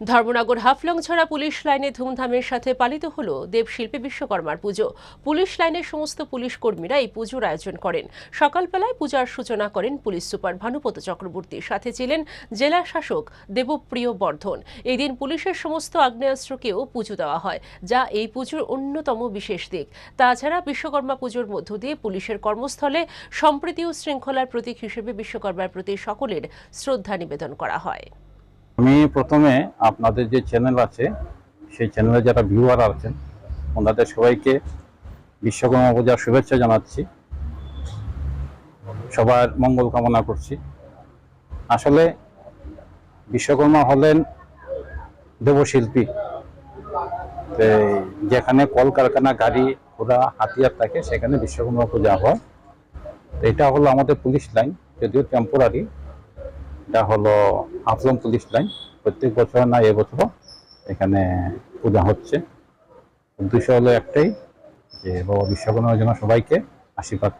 Dharmanagar হাফলংছড়া police লাইনে ধুমধামের সাথে পালিত হল দেবশিল্পী বিশ্বকর্মার পুজো। পুলিশ লাইনের সমস্ত পুলিশ কর্মীরা এই পুজোর আয়োজন করেন। সকালবেলায় পূজার সূচনা করেন পুলিশ সুপার ভানুপত চক্রবর্তী। সাথে ছিলেন জেলা শাসক দেবপ্রিয় বর্ধন। এই দিন পুলিশের সমস্ত আগ্নেয়াস্ত্রকেও পুজো দেওয়া হয়, যা এই পুজোর অন্যতম বিশেষ দিক। তাছাড়া বিশ্বকর্মা পুজোর মধ্য দিয়ে পুলিশের কর্মস্থলে সম্প্রীতি ও শৃঙ্খলার প্রতীক হিসেবে বিশ্বকর্মার প্রতি সকলের শ্রদ্ধা নিবেদন করা হয়। আমি প্রথমে আপনাদের যে চ্যানেল আছে, সেই চ্যানেলে যারা ভিউয়ার আছেন, ওনাদের সবাইকে বিশ্বকর্মা পূজার শুভেচ্ছা জানাচ্ছি। সবার মঙ্গল কামনা করছি। আসলে বিশ্বকর্মা হলেন দেবশিল্পী। যেখানে কলকারখানা, গাড়ি, ঘোড়া, হাতিয়ার থাকে, সেখানে বিশ্বকর্মা পূজা হয়। এটা হলো আমাদের পুলিশ লাইন, যদিও টেম্পোরারি এটা হলো আফলং পুলিশ লাইন। প্রত্যেক বছর না এবছর এখানে পূজা হচ্ছে। উদ্দেশ্য হলো একটাই, যে বাবা বিশ্বকর্মার জন্য সবাইকে আশীর্বাদ